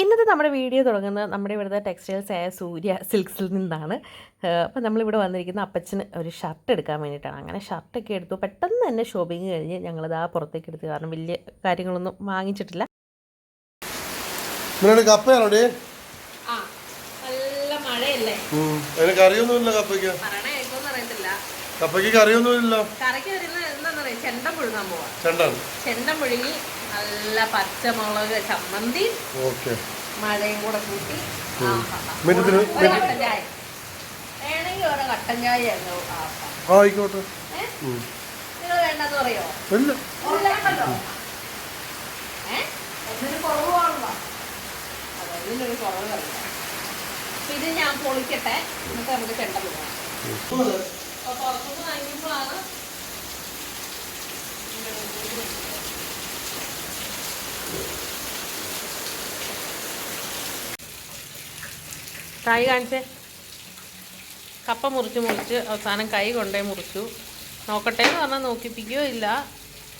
ഇന്നത്തെ നമ്മുടെ വീഡിയോ തുടങ്ങുന്നത് നമ്മുടെ ഇവിടുത്തെ ടെക്സ്റ്റൈൽസ് ആയ സൂര്യ സിൽക്സിൽ നിന്നാണ്. അപ്പോൾ നമ്മളിവിടെ വന്നിരിക്കുന്ന അപ്പച്ചന് ഒരു ഷർട്ട് എടുക്കാൻ വേണ്ടിയിട്ടാണ്. അങ്ങനെ ഷർട്ടൊക്കെ എടുത്തു പെട്ടെന്ന് തന്നെ ഷോപ്പിംഗ് കഴിഞ്ഞ് ഞങ്ങളിത് ആ പുറത്തേക്ക് എടുത്തു. കാരണം വലിയ കാര്യങ്ങളൊന്നും വാങ്ങിച്ചിട്ടില്ല. കറിയൊന്നുമില്ല കപ്പയ്ക്ക്. കപ്പയ്ക്ക് കറിയൊന്നുമില്ല ചെണ്ടം പുഴുങ്ങാൻ പോവാം. ചെണ്ടം പുഴുങ്ങി നല്ല പച്ചമുളക് ചമ്മന്തി ഓക്കെ. മഴയും കൂടെ കൂട്ടി. വേണമെങ്കിൽ ഒരു കട്ടൻ ചായ ആയിക്കോട്ടെ. നിങ്ങൾ വേണ്ടെന്ന് പറയോ? ഒന്നിന് കുറവ് ഇത് ഞാൻ പൊളിക്കട്ടെ. എന്നിട്ട് നമുക്ക് ചെണ്ട പോകാം പുറത്തുനിന്ന് വാങ്ങിക്കുമ്പോഴാണ് കൈ കാണിച്ചേ. കപ്പ മുറിച്ച് മുറിച്ച് അവസാനം കൈ കൊണ്ടേ മുറിച്ചു. നോക്കട്ടെ എന്ന് പറഞ്ഞാൽ നോക്കിപ്പിക്കുകയോ ഇല്ല.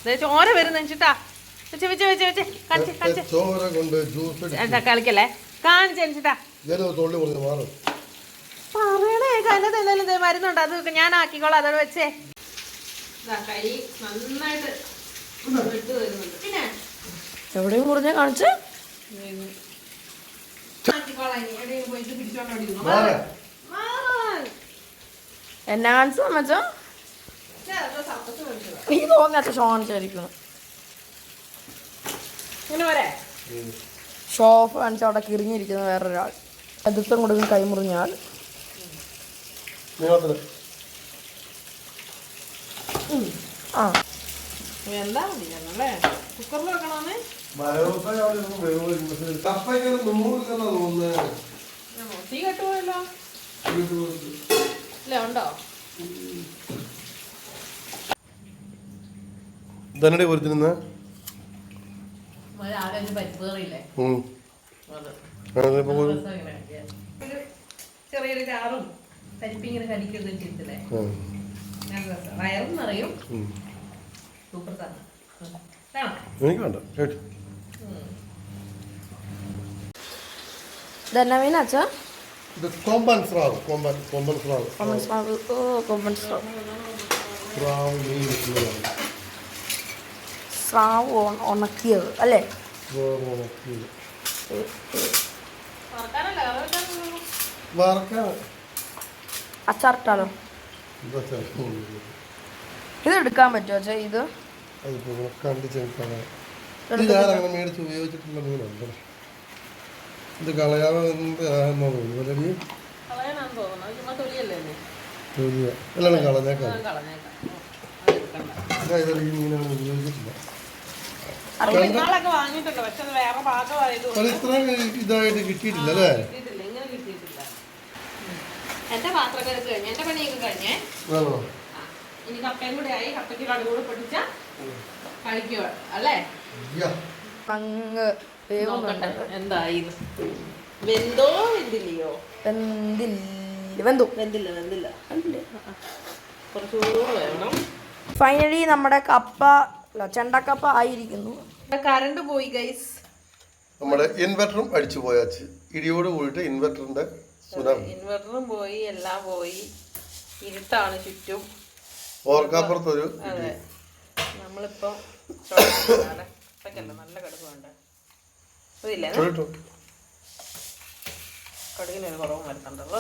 ദേ ചോര വരുന്ന വെച്ചിട്ടാ വെച്ച് വെച്ച് വെച്ച് വെച്ച്. കാണിച്ച് കാണിച്ച്. ചോര കൊണ്ട് ജ്യൂസ് എന്താ കളിക്കല്ലേ? കാണിച്ച് വെച്ചിട്ടാ ഇങ്ങനെ തൊള്ളി മുറിഞ്ഞ് മാറും. പറയണേ എന്തെങ്കിലും ദേ മരുന്നുണ്ട്. അത് ഞാൻ ആക്കിക്കോളാം അതോട് വെച്ചേ. ഇതാ കൈ നന്നായിട്ട് വരുന്നുണ്ട്. പിന്നെ? എവിടെയും മുറിഞ്ഞ കാണിച്ച്? എന്നെ കാണിച്ചു അമ്മച്ചോ? എനിക്ക് തോന്നിയാച്ച ഷോ കാണിച്ചായിരിക്കുന്നു ഇങ്ങനെ വരെ. ഷോഫ് കാണിച്ച അവിടെ കിറിഞ്ഞിരിക്കുന്ന വേറൊരാൾ. എതിർത്തും കൊടുക്കും കൈ മുറിഞ്ഞാൽ നീളത്തിന് ആ. എന്താ മതി ഞങ്ങളെ കുക്കറിൽ വെക്കണമെന്ന് തീ കെട്ടുപോയല്ലോ? അല്ലേ ഉണ്ടോ? ധനടി പൊരിച്ചിരുന്ന? ചെറിയൊരു ചാറും പരിപ്പിങ്ങനെ കടിക്കുന്ന വയറും നിറയും. സൂപ്പർ എനിക്ക് വേണ്ട ഇത് കൊമ്പൻ സ്രാവ് കൊമ്പൻ കൊമ്പൻ സ്രാവ്. കൊമ്പൻ സ്രാവ്. ഓ കൊമ്പൻ സ്രാവ്. സ്രാവ് മീൻ ഇരിക്കുന്നതാണ്. സ്രാവ് ഉണക്കിയത് അല്ലേ? ഉണക്കിയത്. അച്ചാറിട്ടാലോ ഇത് എടുക്കാൻ പറ്റുമോ അച്ഛാ ഇത്? അതിപ്പോ ഇവിടെ കണ്ട് ചെറുക്കാണ് ഇത് ഞാൻ അങ്ങനെ മേടിച്ച് ഉപയോഗിച്ചിട്ടുള്ള മീനുണ്ട്. ഇത് തോന്നുന്നു. അത് കളഞ്ഞേക്കാം. അത്. അത് ഈ മീനാണ് ഉപയോഗിച്ചിട്ടില്ല അത് അത് ഇതായിട്ട് കിട്ടിയിട്ടില്ല അല്ലേ. എന്റെ പാത്രം കഴിഞ്ഞു. എന്റെ പണിയൊക്കെ കഴിഞ്ഞേ. ഇനി കപ്പയും കൂടെ ആയി. കപ്പയ്ക്ക് കടുകൂടെ കൂടെ അല്ലേ? യ്യ. അങ്ങ് വേവുന്നുണ്ട് നോക്കട്ടെ എന്തായി വെന്തോ വെന്തില്ലയോ? വെന്തില്ല വെന്തു. വെന്തില്ല വെന്തില്ല. കുറച്ചുകൂടെ വേണം. ഫൈനലി നമ്മുടെ കപ്പ ചെണ്ടക്കപ്പ ആയിരിക്കുന്നു. കറണ്ട് പോയി ഗൈസ് നമ്മുടെ ഇൻവെർട്ടറും അടിച്ചു പോയാച്ച് ഇടിയോട് കൂടിയിട്ട് ഇൻവെർട്ടറിന്റെ ഇൻവെർട്ടറും പോയി എല്ലാം പോയി. ഇരുട്ടാണ് ചുറ്റും. ഓർക്കാപ്പുറത്തൊരു അതെ നമ്മളിപ്പോ ഇപ്പൊക്കല്ല നല്ല കടുപ്പുണ്ട് വേണ്ട അതില്ലേ ചോദിട്ടോ കടുകിനൊരു കുറവും വരുന്നുണ്ടല്ലോ?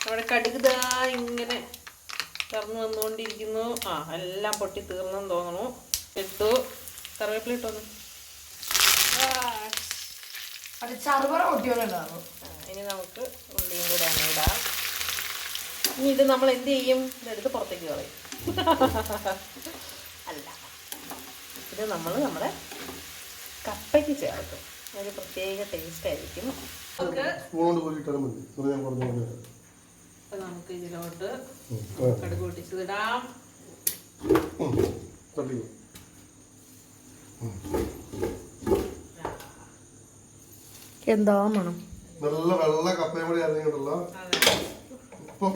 നമ്മുടെ കടുക് ദാ ഇങ്ങനെ തറന്ന് വന്നുകൊണ്ടിരിക്കുന്നു ആ എല്ലാം പൊട്ടി തീർന്നെന്ന് തോന്നുന്നു. ഇട്ടു. കറിവേപ്പില ഇട്ടു അത് ചറുപറ പൊട്ടിയോണ്ടാവും ആ, ഇനി നമുക്ക് ഉള്ളിയും കൂടെ അങ്ങ് ഇടാം. ഇനി ഇത് നമ്മൾ എന്ത് ചെയ്യും? ഇതെടുത്ത് പുറത്തേക്ക് കളയും. അല്ല. ഇത് നമ്മൾ നമ്മുടെ കപ്പയ്ക്ക് ചേർക്കും ഒരു പ്രത്യേക ടേസ്റ്റ് ആയിരിക്കും. നമുക്ക് സ്പൂൺ കൊണ്ട് പോയിട്ടാണ് മതി. അത് ഞാൻ പറഞ്ഞു ഇപ്പൊ നമുക്ക് ഇതിലോട്ട് കടുക് പൊട്ടിച്ചത് ഇടാം എന്താ മണം നല്ല വെള്ള കപ്പയും കൂടി അറിഞ്ഞിട്ടുള്ള ഇപ്പം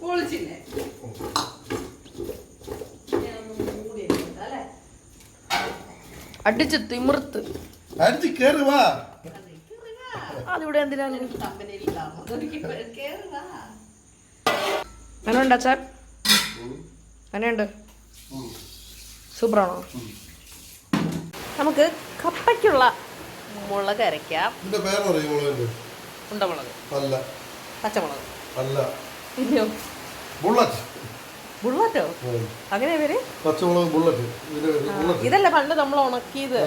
പൊളിച്ചില്ലേ അടിച്ച് തിമിർത്ത്. അടിച്ച് കേറുവാ അതിവിടെ എന്തിനാണ് എങ്ങനെയുണ്ട് എങ്ങനെയുണ്ട് സൂപ്പറാണോ നമുക്ക് കപ്പയ്ക്കുള്ള മുളക് അരയ്ക്കാം. ഉണ്ടമുളക് അല്ല പച്ചമുളക്. അല്ല ബുള്ളറ്റ്. അങ്ങനെ പേര്? പച്ചമുളക് ബുള്ളറ്റ്. ഇതല്ലേ പണ്ട് നമ്മൾ ഉണക്കിയത്.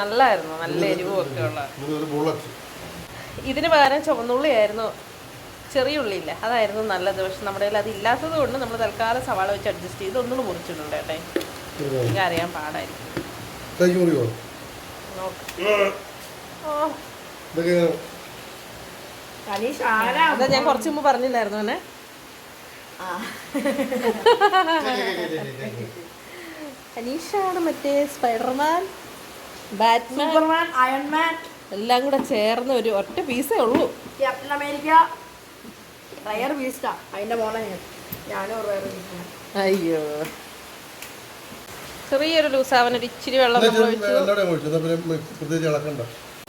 നല്ലായിരുന്നു നല്ല എരിവും ഒക്കെ ഉള്ള. ഇതിന് പകരം ചുവന്നുള്ളിയായിരുന്നു ചെറിയ ഉള്ളിയില്ല. അതായിരുന്നു നല്ലത്. പക്ഷെ നമ്മുടെ കയ്യിൽ അത് ഇല്ലാത്തത് കൊണ്ട് നമ്മൾ തൽക്കാലം സവാള വെച്ച് അഡ്ജസ്റ്റ് ചെയ്ത് ഒന്നുകൂടെ മുറിച്ചിട്ടുണ്ട് കേട്ടെ. എനിക്ക് അറിയാൻ പാടായിരിക്കും. അതാ ഞാൻ കുറച്ച് മുമ്പ് പറഞ്ഞില്ലായിരുന്നു എന്നെ അനീഷാണ് മറ്റേ സ്പൈഡർമാൻ ബാറ്റ്മാൻ സൂപ്പർമാൻ അയൺമാൻ. എല്ലാം കൂടെ ചേർന്ന ഒരു ഒറ്റ പീസേ ഉള്ളൂ. Captain America. റയർ വീസ്റ്റാ അതിന്റെ മോനെ ഞാൻ. ഞാനും ഒരു അയ്യോ. ചെറിയൊരു ഒരു ഇച്ചിരി വെള്ളം നമ്മൾ ഒഴിച്ചു.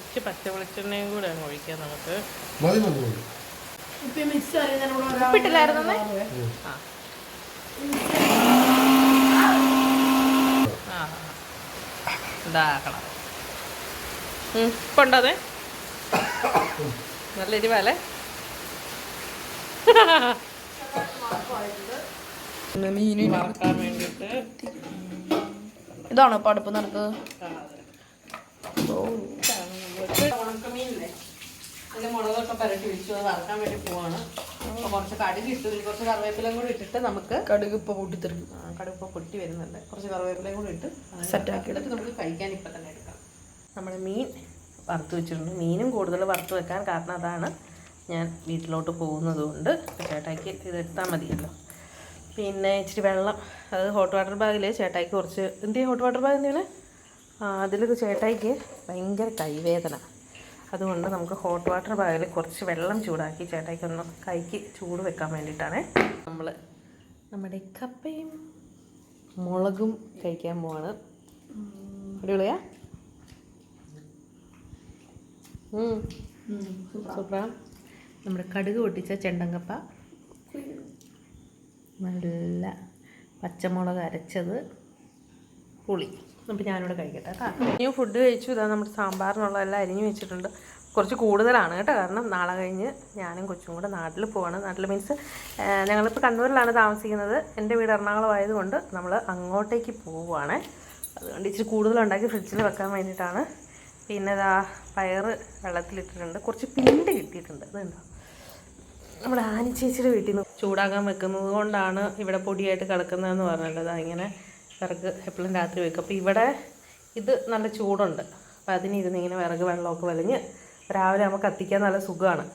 ഇച്ചിരി പച്ച വെളിച്ചെണ്ണയും കൂടെ അങ്ങ് ഒഴിക്കാം നമുക്ക്. മതി മതി മതി. മിക്സ് അറിയുന്നതിനോട് ഉപ്പിട്ടില്ലായിരുന്നേ ഇതാക്കണം ഇപ്പം ഉണ്ടോ അതെ? നല്ല എരിവല്ലേ ഇതാണോ ഇപ്പൊ അടുപ്പ് നടത്തത് ഉണക്കമീനില്ലേ അതിന് മുളകൊക്കെ പരട്ടി വെച്ചു. അത് വറക്കാൻ വേണ്ടി പോവാണ്. അപ്പോൾ കുറച്ച് കടുക് ഇട്ടു കുറച്ച് കറിവേപ്പിലയും കൂടി ഇട്ടിട്ട് നമുക്ക് കടുക് ഇപ്പൊ പൊട്ടിത്തെറിക്കും കടുക് ഇപ്പോൾ പൊട്ടി വരുന്നുണ്ട്. കുറച്ച് കറിവേപ്പിലയും കൂടി ഇട്ട് സെറ്റ് ആക്കി എന്നിട്ട് നമുക്ക് കഴിക്കാൻ ഇപ്പം തന്നെ എടുക്കാം. നമ്മൾ മീൻ വറുത്ത് വെച്ചിട്ടുണ്ട്. മീനും കൂടുതൽ വറുത്ത് വെക്കാൻ കാരണം അതാണ്. ഞാൻ വീട്ടിലോട്ട് പോകുന്നത് കൊണ്ട് ചേട്ടായിക്ക് ഇത് എടുത്താൽ മതിയല്ലോ. പിന്നെ ഇച്ചിരി വെള്ളം. അത് ഹോട്ട് വാട്ടർ ബാഗിൽ ചേട്ടായിക്ക് കുറച്ച് എന്ത് ഹോട്ട് വാട്ടർ ബാഗ് എന്തിനാണ് ആ അതിൽ ചേട്ടായിക്ക് ഭയങ്കര കൈവേദന. അതുകൊണ്ട് നമുക്ക് ഹോട്ട് വാട്ടർ ബാഗിൽ കുറച്ച് വെള്ളം ചൂടാക്കി ചേട്ടായിക്ക് ഒന്ന് കൈക്ക് ചൂട് വെക്കാൻ വേണ്ടിയിട്ടാണ് നമ്മൾ നമ്മുടെ കപ്പയും മുളകും കഴിക്കാൻ പോവാണ്. അടിപൊളിയാ? സൂപ്പറാ. നമ്മുടെ കടുക് പൊട്ടിച്ച ചെണ്ടങ്കപ്പ. നല്ല പച്ചമുളക് അരച്ചത് പുളി. അപ്പം ഞാനിവിടെ കഴിക്കട്ടെ. കേട്ടോ ഇനിയും ഫുഡ് കഴിച്ചു. ഇതാ നമ്മുടെ സാമ്പാറിനുള്ളതെല്ലാം അരിഞ്ഞു വെച്ചിട്ടുണ്ട്. കുറച്ച് കൂടുതലാണ് കേട്ടോ. കാരണം നാളെ കഴിഞ്ഞ് ഞാനും കൊച്ചും കൂടെ നാട്ടിൽ പോവാണ്. നാട്ടിൽ മീൻസ് ഞങ്ങളിപ്പോൾ കണ്ണൂരിലാണ് താമസിക്കുന്നത്. എന്റെ വീട് എറണാകുളം ആയതുകൊണ്ട് നമ്മൾ അങ്ങോട്ടേക്ക് പോവുകയാണ് അതുകൊണ്ട് ഇച്ചിരി കൂടുതലുണ്ടാക്കി ഫ്രിഡ്ജിൽ വെക്കാൻ വേണ്ടിയിട്ടാണ് പിന്നെ ഇതാ പയറ് വെള്ളത്തിലിട്ടിട്ടുണ്ട്. കുറച്ച് പിണ്ട് കിട്ടിയിട്ടുണ്ട്. അതുണ്ടോ നമ്മുടെ ആനി ചേച്ചിയുടെ വീട്ടിൽ നിന്ന് ചൂടാക്കാൻ വെക്കുന്നത് കൊണ്ടാണ് ഇവിടെ പൊടിയായിട്ട് കിടക്കുന്നതെന്ന് പറഞ്ഞല്ലോ. അതാ ഇങ്ങനെ വിറക് എപ്പോഴും രാത്രി വെക്കും. അപ്പോൾ ഇവിടെ ഇത് നല്ല ചൂടുണ്ട്. അപ്പോൾ അതിനിരുന്ന് ഇങ്ങനെ വിറക് വെള്ളമൊക്കെ വലിഞ്ഞ് രാവിലെ നമുക്ക് കത്തിക്കാൻ നല്ല സുഖമാണ്.